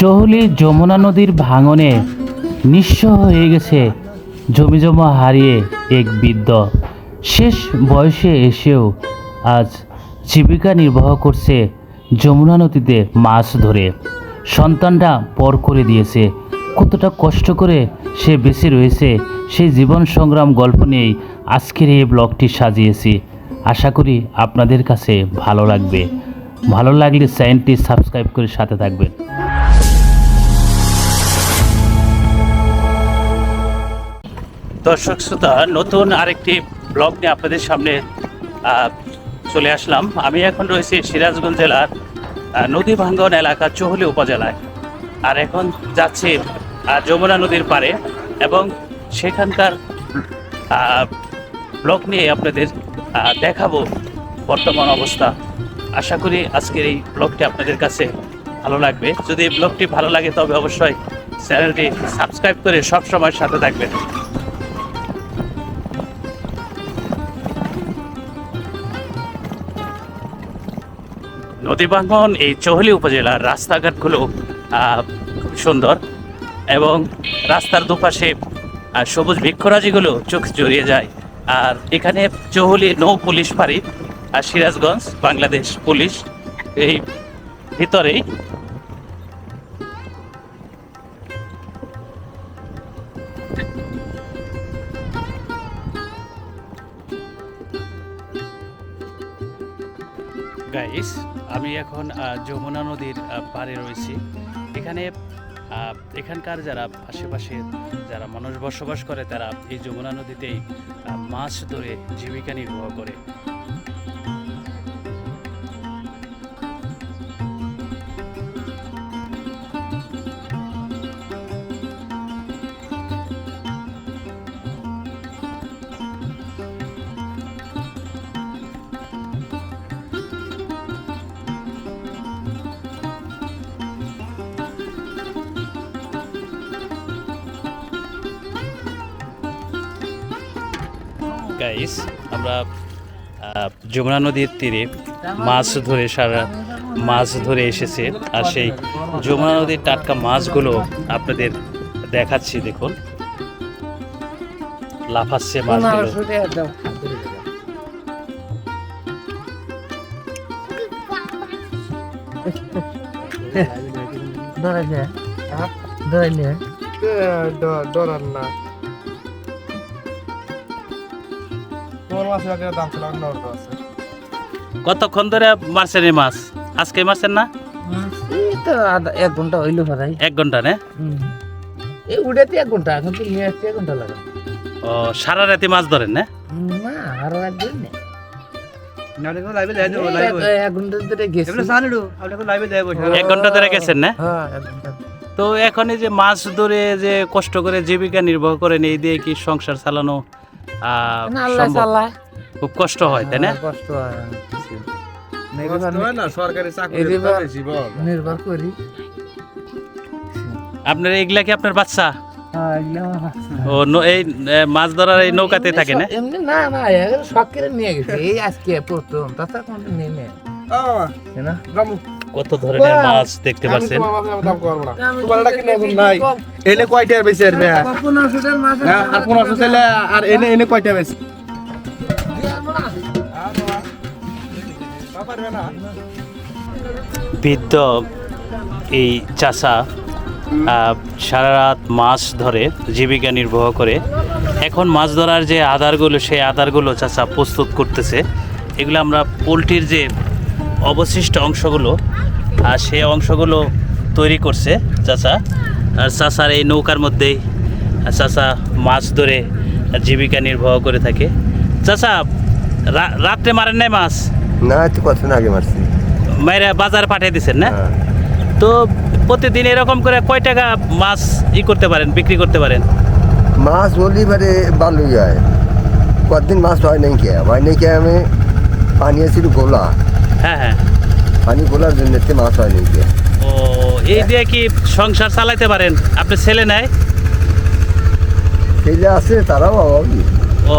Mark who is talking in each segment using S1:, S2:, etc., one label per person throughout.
S1: চহলি যমুনা নদীর ভাঙনে নিঃস্ব হয়ে গেছে জমিজমা হারিয়ে এক বৃদ্ধ। শেষ বয়সে এসেও আজ জীবিকা নির্বাহ করছে যমুনা নদীতে মাছ ধরে। সন্তানটা পর করে দিয়েছে। কতটা কষ্ট করে সে বেঁচে রয়েছে, সেই জীবন সংগ্রাম গল্প নিয়েই আজকের এই ব্লগটি সাজিয়েছি। আশা করি আপনাদের কাছে ভালো লাগবে। ভালো লাগলে চ্যানেলটি সাবস্ক্রাইব করে সাথে থাকবেন। দর্শক শ্রোতা, নতুন আরেকটি ব্লগ নিয়ে আপনাদের সামনে চলে আসলাম। আমি এখন রয়েছি সিরাজগঞ্জ জেলার নদী ভাঙ্গন এলাকা, চহলি উপজেলায়। আর এখন যাচ্ছি যমুনা নদীর পাড়ে এবং সেখানকার ব্লগ নিয়ে আপনাদের দেখাবো বর্তমান অবস্থা। আশা করি আজকের এই ব্লগটি আপনাদের কাছে ভালো লাগবে। যদি এই ব্লগটি ভালো লাগে, তবে অবশ্যই চ্যানেলটি সাবস্ক্রাইব করে সব সময় সাথে থাকবেন। নদী ভাঙ্গন এই চহলি উপজেলার রাস্তাঘাটগুলো খুব সুন্দর এবং রাস্তার দুপাশে সবুজ বৃক্ষরাজিগুলো চোখ জড়িয়ে যায়। আর এখানে চহলি নৌ পুলিশ ফাঁড়ি, আর সিরাজগঞ্জ বাংলাদেশ পুলিশ এই ভিতরেই। গাইস আমি এখন যমুনা নদীর পাড়ে রয়েছি। এখানে এখানকার যারা আশেপাশে যারা মানুষ বসবাস করে, তারা এই যমুনা নদীতেই মাছ ধরে জীবিকা নির্বাহ করে। গাইস আমরা যমুনা নদীর তীরে মাছ ধরে সারা মাছ ধরে এসেছে। আর সেই যমুনা নদীর টাটকা মাছগুলো আপনাদের দেখাচ্ছি দেখুন। লাফাচ্ছে মাছগুলো।
S2: ধরেছে ধরেছে
S3: ডরার না। দাম ছিল আছে।
S1: কতক্ষণ ধরে মারছেন এই মাছ? আজকে মারছেন না?
S2: তো এক ঘণ্টা হইল ভাই।
S1: এক ঘণ্টা নে?
S2: এই উড়াতে এক ঘণ্টা এখন তো নিয়ে আসতে এক ঘণ্টা লাগে।
S1: ও সারা রাতে মাছ ধরেন না?
S2: না এক- ঘণ্টা ধরে
S1: গেছেন না?
S2: হ্যাঁ
S1: তো এখন এই যে মাছ ধরে যে কষ্ট করে জীবিকা নির্বাহ করেন এই দিয়ে কি সংসার চালানো খুব কষ্ট হয় তাই না?
S2: হ্যাঁ, কষ্ট হয়
S3: কষ্ট না সরকারি চাকরি
S2: এদিকে-
S3: বেশি বল
S2: নির্ভর করি।
S1: আপনার এগুলা কি আপনার বাচ্চা?
S2: হ্যাঁ আমার-
S1: ও এই মাছ ধরার এই নৌকাতে থাকে না?
S2: এমনি না না এগুলো শখ করে নিয়ে গেছে। এই আজকে প্রথম তাতে কোনো নেই নেই না?
S1: কত ধরনের মাছ দেখতে পাচ্ছেন?
S3: এনে কয়টা বেশি আর হ্যাঁ আর পনেরোশো চাইলে আর এনে এনে কয়টা বেশি
S1: বৃদ্ধ এই চাষা আহ, সারা রাত মাছ ধরে জীবিকা নির্বাহ করে। এখন মাছ ধরার যে আধারগুলো সেই আধারগুলো চাষা প্রস্তুত করতেছে। এগুলো আমরা পোলট্রির যে অবশিষ্ট অংশগুলো আর সে অংশগুলো তৈরি করছে চাচা। আর চাচার এই নৌকার মধ্যেই চাচা মাছ ধরে জীবিকা নির্বাহ করে থাকে। চাচা রাত্রে মারেন নাই মাছ?
S4: না তুই কতক্ষণ আগে মারছি।
S1: মায়েরা বাজারে পাঠিয়ে দিচ্ছেন না?
S4: হ্যাঁ।
S1: তো প্রতিদিন এরকম করে কয় টাকা মাছ ই করতে পারেন বিক্রি করতে পারেন?
S4: মাছ হলি বারে ভালোই হয় কতদিন মাছ হয় নাই কে? হয় নাই কে আমি? পানি আছিল গোলা।
S1: হ্যাঁ হ্যাঁ।
S4: পানি গোলার জন্য মাছ হয় নাই
S1: ও এই দিয়ে কি সংসার চালাইতে পারেন? আপনি ছেলে নাই?
S4: ছেলে আছে তারাও অভাবী
S1: ও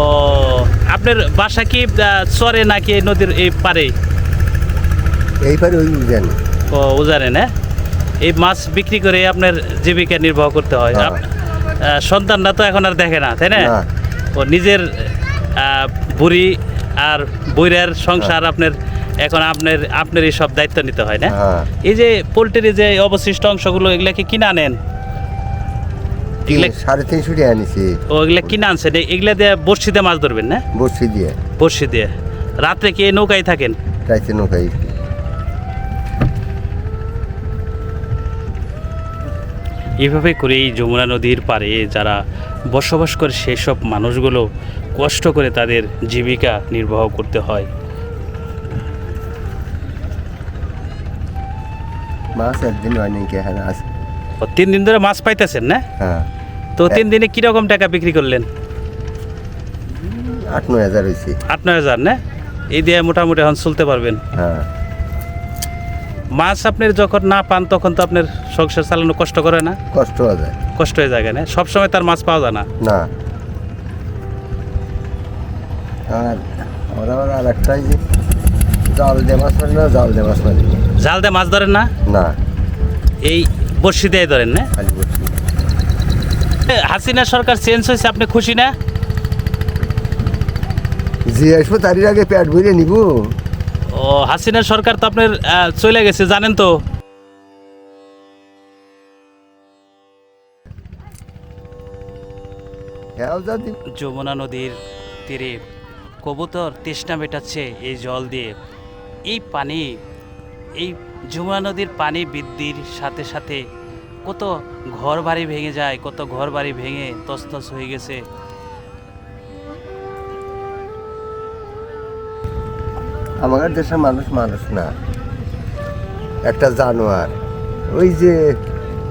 S1: আপনার বাসা কি চরে নাকি এই নদীর এই পারে
S4: এইবারে ওই জানি
S1: ও উজানে না? এই মাছ বিক্রি করে আপনার জীবিকা নির্বাহ করতে হয়।
S4: হ্যাঁ।
S1: সন্তানরা তো এখন আর দেখে না তাই না। ও নিজের আহ, বুড়ি আর বইরার সংসার আপনার এখন আপনার আপনার এই সব দায়িত্ব নিতে হয় না?
S4: হ্যাঁ।
S1: এই যে পোলট্রির যে অবশিষ্ট অংশগুলো এগুলা কি কিনে আনেন?
S4: সাড়ে তিনশো টাকা
S1: ও এগুলা কিনে আনছেন? এগুলা দিয়ে বড়শিতে মাছ ধরবেন না?
S4: দিয়ে।
S1: দিয়ে। রাত্রে কি নৌকায় থাকেন?
S4: নৌকাই
S1: এভাবে করে এই যমুনা নদীর পাড়ে যারা বসবাস করে সেই সব মানুষগুলো কষ্ট করে তাদের জীবিকা নির্বাহ করতে হয়।
S4: মাছ একদিন নাকি এখানে আছে
S1: ও তিন দিন ধরে মাছ পাইতেছেন না?
S4: হ্যাঁ।
S1: তো তিন দিনে কীরকম টাকা বিক্রি করলেন?
S4: আট নয় হাজার হয়েছে
S1: আট নয় হাজার না? এই দিয়ে মোটামুটি এখন চলতে পারবেন।
S4: হ্যাঁ।
S1: মাছ আপনার যখন না পান তখন তো আপনার সংসার চালানো কষ্ট করে না?
S4: কষ্ট হয়ে যায়।
S1: কষ্ট হয়ে যায় না সবসময় তার মাছ পাওয়া যায় না।
S4: না। আর আমরা আর একটাই যে জাল দিয়ে মাছ মারি না জাল দিয়ে মাছ মারি।
S1: জাল দিয়ে মাছ ধরেন না?
S4: না।
S1: এই বর্ষি দিয়ে ধরেন না? হাসিনা সরকার চেঞ্জ হয়েছে আপনি খুশি না?
S4: যে আসব তারই আগে পেট ভরে নিব।
S1: ও হাসিনা সরকার তো আপনার চলে গেছে জানেন তো। যমুনা নদীর তীরে কবুতর তৃষ্ণা মেটাচ্ছে এই জল দিয়ে। এই পানি এই যমুনা নদীর পানি বৃদ্ধির সাথে সাথে কত ঘর বাড়ি ভেঙে যায় কত ঘর বাড়ি ভেঙে তছনছ হয়ে গেছে।
S4: আমাদের দেশের মানুষ মানুষ না। একটা জানোয়ার ওই যে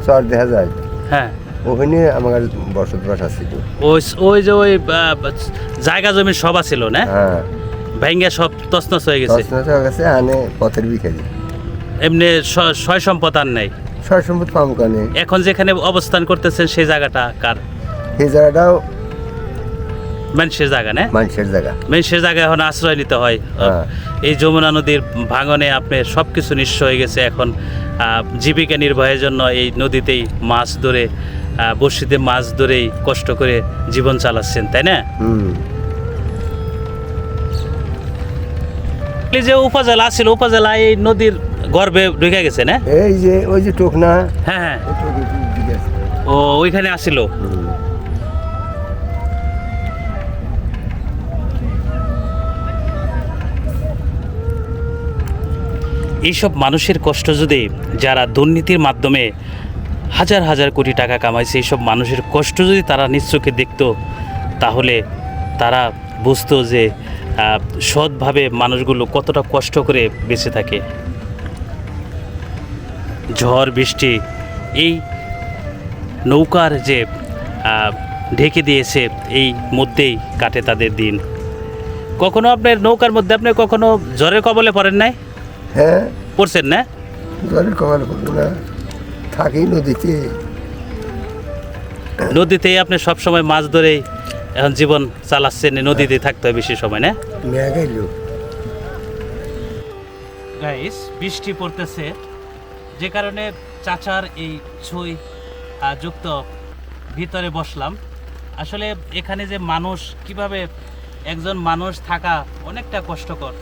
S4: চর দেখা যায়
S1: হ্যাঁ।
S4: ওখানে আমার বসতবাস আছে।
S1: ওই ওই যে ওই জায়গা জমি সব আছিল না?
S4: হ্যাঁ।
S1: ভেঙে সব তছনছ হয়ে গেছে।
S4: দশ হয়ে গেছে আনে পথের বিখারি
S1: এমনি সয় সম্পদ আর নেই?
S4: সয় সম্পদ পাম কানে?
S1: এখন যেখানে অবস্থান করতেছেন সেই জায়গাটা কার?
S4: সেই জায়গাটাও
S1: মানুষের জায়গা না?
S4: মানুষের জায়গা।
S1: মানুষের জায়গায় এখন আশ্রয় নিতে হয়।
S4: হ্যাঁ।
S1: এই যমুনা নদীর ভাঙনে আপনি সব কিছু নিঃস্ব হয়ে গেছে এখন। জীবিকা নির্বাহের জন্য এই নদীতেই মাছ ধরে বড়শিতে মাছ ধরেই কষ্ট করে জীবন চালাচ্ছেন তাই না? যে উপজেলা ছিল উপজেলা এই নদীর গর্ভে ঢুকে গেছে না
S4: এই যে ওই যে টোকনা।
S1: হ্যাঁ হ্যাঁ। ও ওইখানে আসিল। এইসব মানুষের কষ্ট যদি যারা দুর্নীতির মাধ্যমে হাজার হাজার কোটি টাকা কামাইছে এইসব মানুষের কষ্ট যদি তারা নিশ্চোখে দেখতো তাহলে তারা বুঝতো যে সৎভাবে মানুষগুলো কতটা কষ্ট করে বেঁচে থাকে। ঝড় বৃষ্টি এই নৌকার যে ঢেকে দিয়েছে এই মধ্যেই কাটে তাদের দিন। কখনো আপনার নৌকার মধ্যে আপনি কখনো জ্বরের কবলে পড়েন নাই?
S4: হ্যাঁ।
S1: পড়ছেন না?
S4: কমাল করব না। থাকি নদীতে।
S1: নদীতেই আপনি সব সময় মাছ ধরেই এখন জীবন চালাচ্ছেন নদীতে থাকতে হয় বেশি সময় না? গাইস বৃষ্টি পড়তেছে। যে কারণে চাচার এই ছুই যুক্ত ভিতরে বসলাম। আসলে এখানে যে মানুষ, কীভাবে একজন মানুষ থাকা অনেকটা কষ্টকর।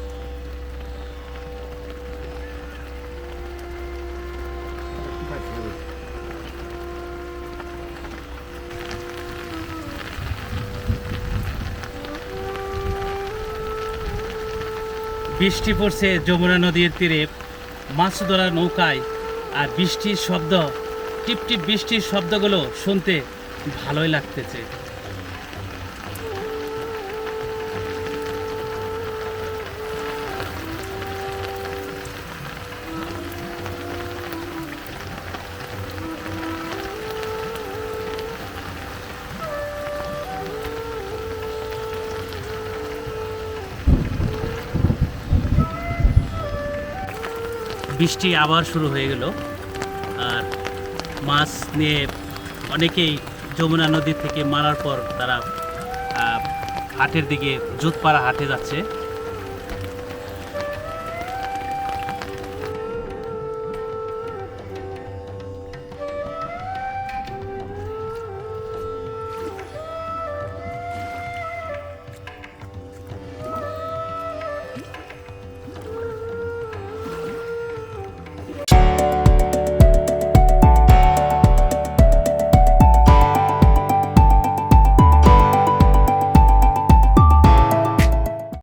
S1: বৃষ্টি পড়ছে যমুনা নদীর তীরে মাছ ধরা নৌকায়, আর বৃষ্টির শব্দ, টিপটিপ টিপ বৃষ্টির শব্দগুলো শুনতে ভালোই লাগতেছে। বৃষ্টি আবার শুরু হয়ে গেল। আর মাছ নিয়ে অনেকেই যমুনা নদী থেকে মারার পর তারা হাটের দিকে, জুতপাড়া হাটে যাচ্ছে।